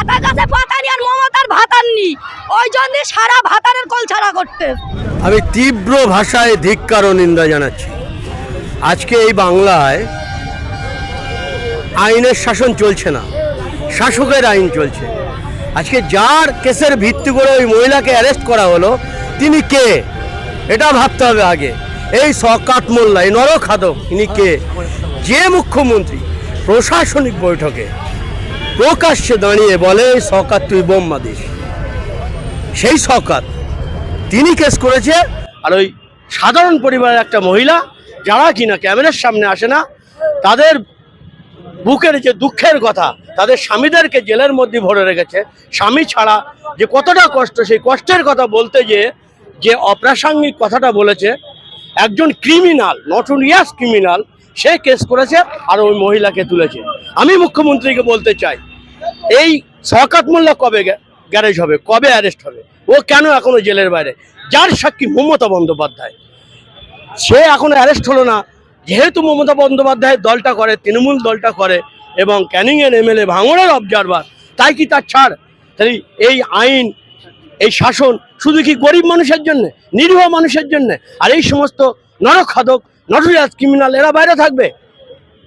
ভাতা গাছে পাতানি আর মমতার ভাতাননি ওই জন্য সারা ভাতারের কল ছাড়া করতে। আমি তীব্র ভাষায় ধিক্কার ও নিন্দা জানাচ্ছি। আজকে এই বাংলায় আইনের শাসন চলছে না। শাসকের আইন চলছে। আজকে যার কেসের ভিত্তি করে ওই মহিলাকে অ্যারেস্ট করা হলো, তিনি কে? এটা ভাবতে হবে আগে। এই সকাত মোল্লা, এই নরখাদক ইনি কে? যে মুখ্যমন্ত্রী, প্রশাসনিক বৈঠকে প্রকাশ্যে দাঁড়িয়ে বলে সকাত তুই বোম্মা দিস সেই সকাত তিনি কেস করেছে। আর ওই সাধারণ পরিবারের একটা মহিলা, যারা কিনা ক্যামেরার সামনে আসে না, তাদের বুকের যে দুঃখের কথা, তাদের স্বামীদেরকে জেলের মধ্যে ভরে রেখেছে। স্বামী ছাড়া যে কতটা কষ্ট, সেই কষ্টের কথা বলতে যে যে অপ্রাসঙ্গিক কথাটা বলেছে, একজন ক্রিমিনাল, নট ইয়াস ক্রিমিনাল সে কেস করেছে আর ওই মহিলাকে তুলেছে। আমি মুখ্যমন্ত্রীকে বলতে চাই, এই মোল্লা কবে গ্যা- গ্যারেজ হবে, কবে অ্যারেস্ট হবে? ও কেন এখনও জেলের বাইরে? যার সাক্ষী মমতা বন্দ্যোপাধ্যায়। সে এখনও অ্যারেস্ট হলো না। যেহেতু মমতা বন্দ্যোপাধ্যায়ের দলটা করে, তৃণমূল দলটা করে এবং ক্যানিংয়ের এমএলএ ভাঙড়ের অবজারভার তাই কি তার ছাড়? তাই এই আইন, এই শাসন শুধু কি গরিব মানুষের জন্য, নিরীহ মানুষের জন্য? আর এই সমস্ত নরখাদক নটরিয়াস ক্রিমিনাল এরা বাইরে থাকবে।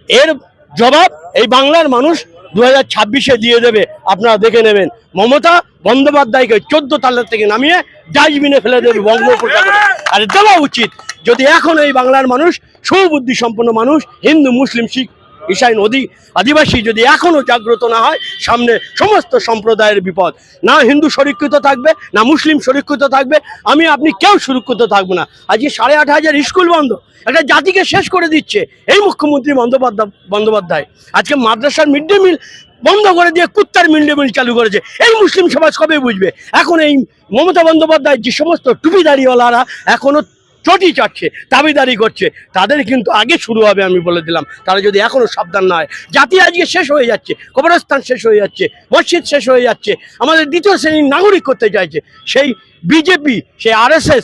এর জবাব এই বাংলার মানুষ দু হাজার ছাব্বিশে দিয়ে দেবে। আপনারা দেখে নেবেন। মমতা বন্দ্যোপাধ্যায়কে চোদ্দ তালার থেকে নামিয়ে ডাস্টবিনে ফেলে দেবে বঙ্গোপসাগরে আর দেওয়া উচিত। যদি এখন এই বাংলার মানুষ সুবুদ্ধি সম্পন্ন মানুষ, হিন্দু, মুসলিম, শিখ ইসাই নদী আদিবাসী যদি এখনও জাগ্রত না হয়, সামনে সমস্ত সম্প্রদায়ের বিপদ। না হিন্দু সুরক্ষিত থাকবে, না মুসলিম সুরক্ষিত থাকবে, আমি, আপনি কেউ সুরক্ষিত থাকব না। আজকে সাড়ে আট হাজার স্কুল বন্ধ, একটা জাতিকে শেষ করে দিচ্ছে এই মুখ্যমন্ত্রী বন্দ্যোপাধ্যায় বন্দ্যোপাধ্যায়। আজকে মাদ্রাসার মিড ডে মিল বন্ধ করে দিয়ে কুত্তার মিড ডে মিল চালু করেছে। এই মুসলিম সমাজ কবে বুঝবে? এখন এই মমতা বন্দ্যোপাধ্যায় যে সমস্ত টুপি টুপিদারিওয়ালারা এখনও চটি চাটছে, দাবিদারি করছে। তাদের কিন্তু আগে শুরু হবে আমি বলে দিলাম। তারা যদি এখনও সাবধান না হয়। জাতি আজকে শেষ হয়ে যাচ্ছে, কবরস্থান শেষ হয়ে যাচ্ছে, মসজিদ শেষ হয়ে যাচ্ছে, আমাদের দ্বিতীয় শ্রেণির নাগরিক করতে চাইছে। সেই বিজেপি, সেই আরএসএস,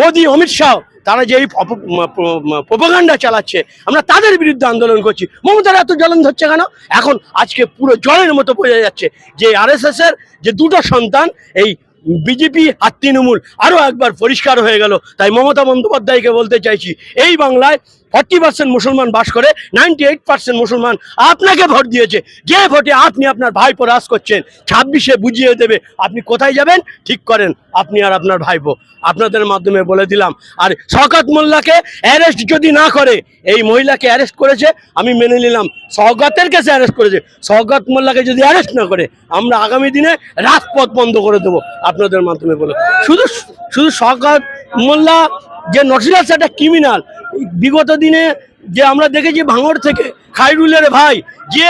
মোদি, অমিত শাহ, তারা যে প্রোপাগান্ডা চালাচ্ছে, আমরা তাদের বিরুদ্ধে আন্দোলন করছি। মমতার এত জ্বলন ধরছে কেন? এখন আজকে পুরো জলের মতো বোঝা যাচ্ছে। যে আরএসএস এর যে দুটো সন্তান, এই বিজেপি আর তৃণমূল আরও একবার পরিষ্কার হয়ে গেল। তাই মমতা বন্দ্যোপাধ্যায়কে বলতে চাইছি, এই বাংলায় ফর্টি পার্সেন্ট মুসলমান বাস করে, নাইনটি এইট পার্সেন্ট মুসলমান আপনাকে ভোট দিয়েছে। যে ভোটে আপনি আপনার ভাইপো রাজ করছেন, ছাব্বিশে বুঝিয়ে দেবে আপনি কোথায় যাবেন, ঠিক করেন আপনি আর আপনার ভাইপো। আপনাদের মাধ্যমে বলে দিলাম। আর শওকত মোল্লাকে অ্যারেস্ট যদি না করে, এই মহিলাকে অ্যারেস্ট করেছে, আমি মেনে নিলাম। সৌগতের কাছে অ্যারেস্ট করেছে। সৌগত মোল্লাকে যদি অ্যারেস্ট না করে, আমরা আগামী দিনে রাজপথ বন্ধ করে দেবো। আপনাদের মাধ্যমে বলে শুধু শুধু শওকত মোল্লা যে নসিরাজ একটা ক্রিমিনাল বিগত দিনে যে আমরা দেখেছি ভাঙড় থেকে খাইরুলের ভাই, যে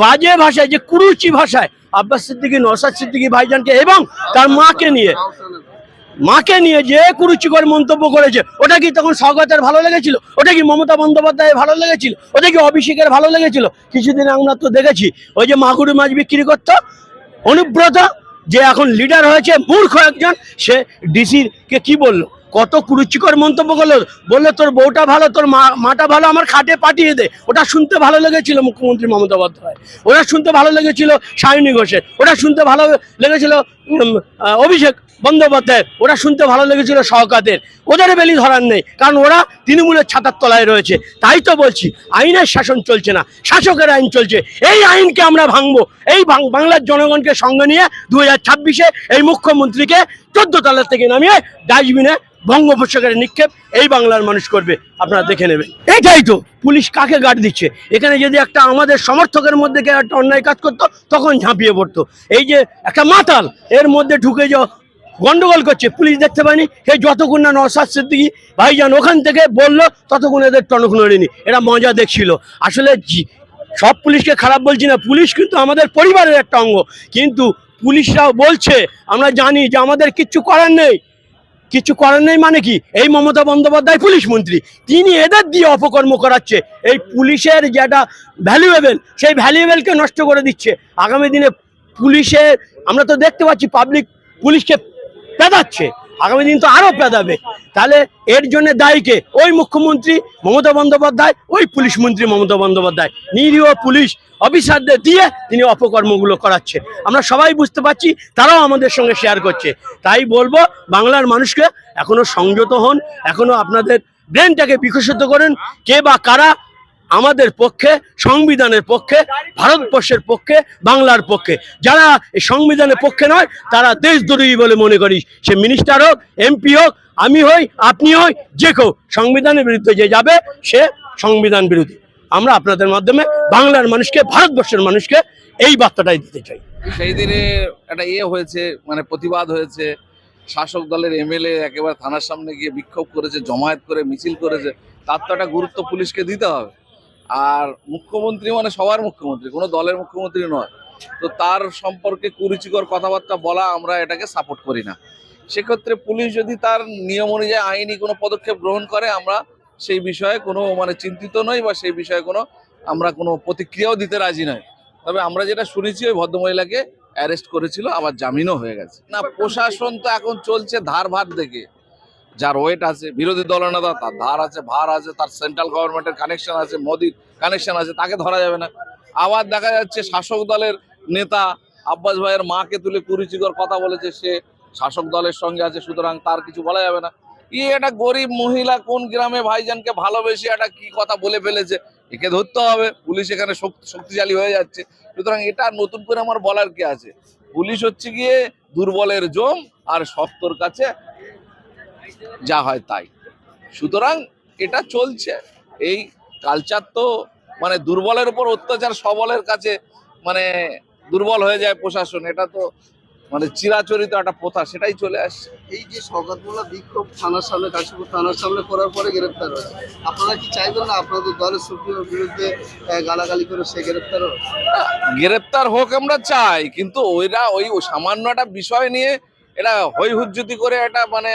বাজে ভাষায়, যে কুরুচি ভাষায় আব্বাস সিদ্দিকী নসাদ সিদ্দিকী ভাইজানকে এবং তার মাকে নিয়ে মাকে নিয়ে যে কুরুচিকর মন্তব্য করেছে, ওটা কি তখন স্বাগতের ভালো লেগেছিল? ওটা কি মমতা বন্দ্যোপাধ্যায়ের ভালো লেগেছিল? ওটা কি অভিষেকের ভালো লেগেছিল? কিছুদিন আমরা তো দেখেছি, ওই যে মাগুরি মাছ বিক্রি করতো, অনুব্রত যে এখন লিডার হয়েছে, মূর্খ একজন, সে ডিসির কে কি বলল? কত কুরুচিকর মন্তব্য করল? বলল, তোর বউটা ভালো, তোর মা, মাটা ভালো, আমার খাটে পাঠিয়ে দে। ওটা শুনতে ভালো লেগেছিল মুখ্যমন্ত্রী মমতা বন্দ্যোপাধ্যায়। ওটা শুনতে ভালো লেগেছিল সায়নী ঘোষের। ওটা শুনতে ভালো লেগেছিল অভিষেক বন্দ্যোপাধ্যায়, ওরা শুনতে ভালো লেগেছিল সহকাতের ওদের বেলি ধরার নেই, কারণ ওরা তৃণমূলের ছাতার তলায় রয়েছে। তাই তো বলছি, আইনের শাসন চলছে না, শাসকের আইন চলছে। এই আইনকে আমরা ভাঙবো। এই বাংলার জনগণকে সঙ্গে নিয়ে দু ছাব্বিশে এই মুখ্যমন্ত্রীকে চোদ্দ তলার থেকে নামিয়ে ডাস্টবিনে বঙ্গোপসাগরে নিক্ষেপ এই বাংলার মানুষ করবে। আপনারা দেখে নেবেন। এটাই তো, পুলিশ কাকে গার্ড দিচ্ছে? এখানে যদি একটা আমাদের সমর্থকের মধ্যে কেউ একটা অন্যায় কাজ করতো, তখন ঝাঁপিয়ে পড়তো। এই যে একটা মাতাল, এর মধ্যে ঢুকে যাও গন্ডগোল করছে, পুলিশ দেখতে পায়নি। সেই যতক্ষণ না নসাদ সিদ্দিকি ভাইজান ওখান থেকে বলল, ততক্ষণ এদের টনক নড়েনি। এরা মজা দেখছিল। আসলে সব পুলিশকে খারাপ বলছি না। পুলিশ কিন্তু আমাদের পরিবারের একটা অঙ্গ। কিন্তু পুলিশরাও বলছে, আমরা জানি যে আমাদের কিচ্ছু করার নেই। কিছু করার নেই মানে কি? এই মমতা বন্দ্যোপাধ্যায় পুলিশ মন্ত্রী। তিনি এদের দিয়ে অপকর্ম করাচ্ছে। এই পুলিশের যেটা ভ্যালুয়েবল সেই ভ্যালুয়েবলকে নষ্ট করে দিচ্ছে। আগামী দিনে পুলিশের, আমরা তো দেখতে পাচ্ছি পাবলিক পুলিশকে পেদাচ্ছে। আগামী দিন তো আরও পেদাবে। তাহলে এর জন্য দায়ীকে ওই মুখ্যমন্ত্রী মমতা বন্দ্যোপাধ্যায়, ওই পুলিশ মন্ত্রী মমতা বন্দ্যোপাধ্যায়। নিরীহ পুলিশ অফিসারদের দিয়ে তিনি অপকর্মগুলো করাচ্ছে। আমরা সবাই বুঝতে পারছি, তারাও আমাদের সঙ্গে শেয়ার করছে। তাই বলব, বাংলার মানুষকে এখনও সংযত হন, এখনও আপনাদের ব্রেনটাকে বিকশিত করেন, কে বা কারা আমাদের পক্ষে, সংবিধানের পক্ষে, ভারতবর্ষের পক্ষে, বাংলার পক্ষে। যারা এই সংবিধানের পক্ষে নয়, তারা দেশদ্রোহী বলে মনে করি। সে মিনিস্টার হোক এমপি হোক, আমি হই, আপনি হই, যে কেউ সংবিধানের বিরুদ্ধে যে যাবে, সে সংবিধান বিরোধী। আমরা আপনাদের মাধ্যমে বাংলার মানুষকে, ভারতবর্ষের মানুষকে এই বার্তাটাই দিতে চাই। সেই দিনে একটা ইয়ে হয়েছে মানে প্রতিবাদ হয়েছে। শাসক দলের এমএলএ একেবারে থানার সামনে গিয়ে বিক্ষোভ করেছে, জমায়েত করে, মিছিল করেছে। তার তো একটা গুরুত্ব পুলিশকে দিতে হবে। আর মুখ্যমন্ত্রী মানে সবার মুখ্যমন্ত্রী কোনো দলের মুখ্যমন্ত্রী নয়। তো তার সম্পর্কে কুরুচিকর কথাবার্তা বলা আমরা এটাকে সাপোর্ট করি না। সেক্ষেত্রে পুলিশ যদি তার নিয়ম অনুযায়ী আইনি কোনো পদক্ষেপ গ্রহণ করে আমরা সেই বিষয়ে কোনো মানে চিন্তিত নই বা সেই বিষয়ে কোনো আমরা কোনো প্রতিক্রিয়াও দিতে রাজি নয় তবে আমরা যেটা শুনেছি ওই ভদ্রমহিলাকে অ্যারেস্ট করেছিল আবার জামিনও হয়ে গেছে। না প্রশাসন তো এখন চলছে ধার ভার দেখে। যার ওয়েট আছে, বিরোধী দলনেতা তার ধার আছে, ভার আছে, তার সেন্ট্রাল গভর্নমেন্টের কানেকশন আছে, মোদির কানেকশন আছে, তাকে ধরা যাবে না। আবার দেখা যাচ্ছে শাসক দলের নেতা আব্বাস ভাইয়ের মাকে তুলে কুরুচিকর কথা বলেছে, সে শাসক দলের সঙ্গে আছে, সুতরাং তার কিছু বলা যাবে না। ই একটা গরিব মহিলা কোন গ্রামে ভাইজানকে ভালোবেসে একটা কি কথা বলে ফেলেছে, একে ধরতে হবে। পুলিশ এখানে শক্তিশালী হয়ে যাচ্ছে। সুতরাং এটা নতুন করে আমার বলার কি আছে? পুলিশ হচ্ছে গিয়ে দুর্বলের জম আর শক্তর কাছে যা হয় তাই। সুতরাং এটা চলছে। এই কালচার তো মানে দুর্বলের উপর অত্যাচার সবলের কাছে মানে দুর্বল হয়ে যায় প্রশাসন। এটা তো মানে চিরাচরিত একটা প্রথা সেটাই চলে আসছে। এই যে সকালবেলা বিক্ষোভ থানার সামনে কাশীপুর থানার সামনে করার পরে গ্রেপ্তার হয়েছে। আপনারা কি চাইবেন না আপনাদের দলের সুপ্রিমোর বিরুদ্ধে গালাগালি করে সে গ্রেপ্তার হোক? গ্রেপ্তার হোক আমরা চাই কিন্তু ওইরা ওই সামান্য একটা বিষয় নিয়ে এটা হই হুজ্জুতি করে এটা মানে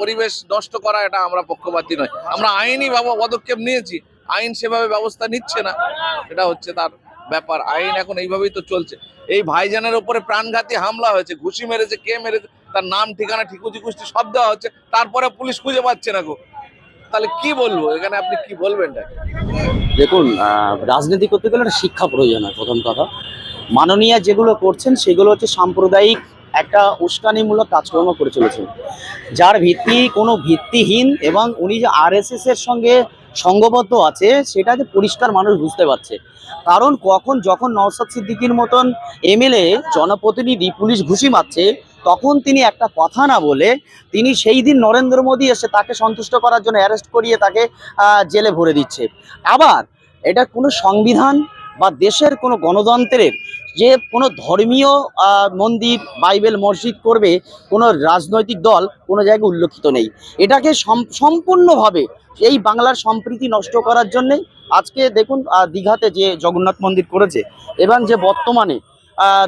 পরিবেশ নষ্ট করা এটা আমরা পক্ষপাতী নয়। আমরা আইনি পদক্ষেপ নিয়েছি। আইন সেভাবে ব্যবস্থা নিচ্ছে না। এটা হচ্ছে তার ব্যাপার। আইন এখন এইভাবেই তো চলছে। এই ভাইজানের উপরে প্রাণঘাতী হামলা হয়েছে, ঘুষি মেরেছে, কে মেরেছে, তার নাম, ঠিকানা ঠিকুজি কুষ্টি সব দেওয়া হচ্ছে। তারপরে পুলিশ খুঁজে পাচ্ছে না গো। তাহলে কি বলব? এখানে আপনি কি বলবেন দেখুন রাজনীতি করতে গেলে একটা শিক্ষা প্রয়োজন হয় প্রথম কথা। মাননীয় যেগুলো করছেন, সেগুলো হচ্ছে সাম্প্রদায়িক একটা উস্কানিমূলক কাজকর্ম করে চলেছেন। যার ভিত্তি কোনো ভিত্তিহীন এবং উনি যে আরএসএস এর সঙ্গে সঙ্গবদ্ধ আছে, সেটা যে পরিষ্কার মানুষ বুঝতে পারছে। কারণ কখন যখন নওসাদ সিদ্দিকির মতন এমএলএ জনপ্রতিনিধি, পুলিশ ঘুষি মারছে, তখন তিনি একটা কথা না বলে তিনি সেই দিন নরেন্দ্র মোদী এসে তাকে সন্তুষ্ট করার জন্য অ্যারেস্ট করিয়ে তাকে জেলে ভরে দিচ্ছে। আবার এটা কোনো সংবিধান বা দেশের কোনো গণতন্ত্রের যে কোনো ধর্মীয় মন্দির, বাইবেল, মসজিদ করবে কোনো রাজনৈতিক দল কোনো জায়গায় উল্লেখিত নেই। এটাকে সম- সম্পূর্ণভাবে এই বাংলার সম্প্রীতি নষ্ট করার জন্যে আজকে দেখুন দীঘাতে যে জগন্নাথ মন্দির করেছে এবং যে বর্তমানে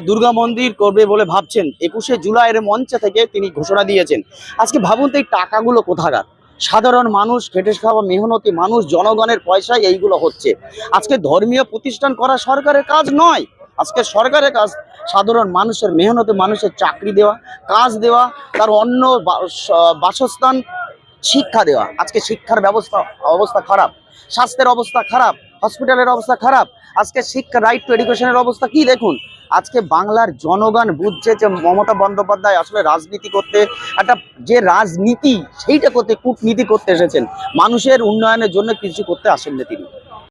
দুর্গা মন্দির করবে বলে ভাবছেন, একুশে জুলাইয়ের মঞ্চে থেকে তিনি ঘোষণা দিয়েছেন। আজকে ভাবুন তো এই টাকাগুলো কোথাকার? সাধারণ মানুষ, খেটে খাওয়া মেহনতি মানুষ, জনগণের পয়সায় এইগুলো হচ্ছে। আজকে ধর্মীয় প্রতিষ্ঠান করা সরকারের কাজ নয়। আজকে সরকারের কাজ সাধারণ মানুষের, মেহনতি মানুষের চাকরি দেওয়া, কাজ দেওয়া, তার অন্য বাসস্থান, শিক্ষা দেওয়া। আজকে শিক্ষার ব্যবস্থা, অবস্থা খারাপ। স্বাস্থ্যের অবস্থা খারাপ, হসপিটালের অবস্থা খারাপ, আজকে শিক্ষা রাইট টু এডুকেশনের অবস্থা কি দেখুন? আজকে বাংলার জনগণ বুঝছে যে মমতা বন্দ্যোপাধ্যায় আসলে রাজনীতি করতে, একটা যে রাজনীতি, সেইটা করতে, কূটনীতি করতে এসেছেন। মানুষের উন্নয়নের জন্য কিছু করতে আসেননি তিনি।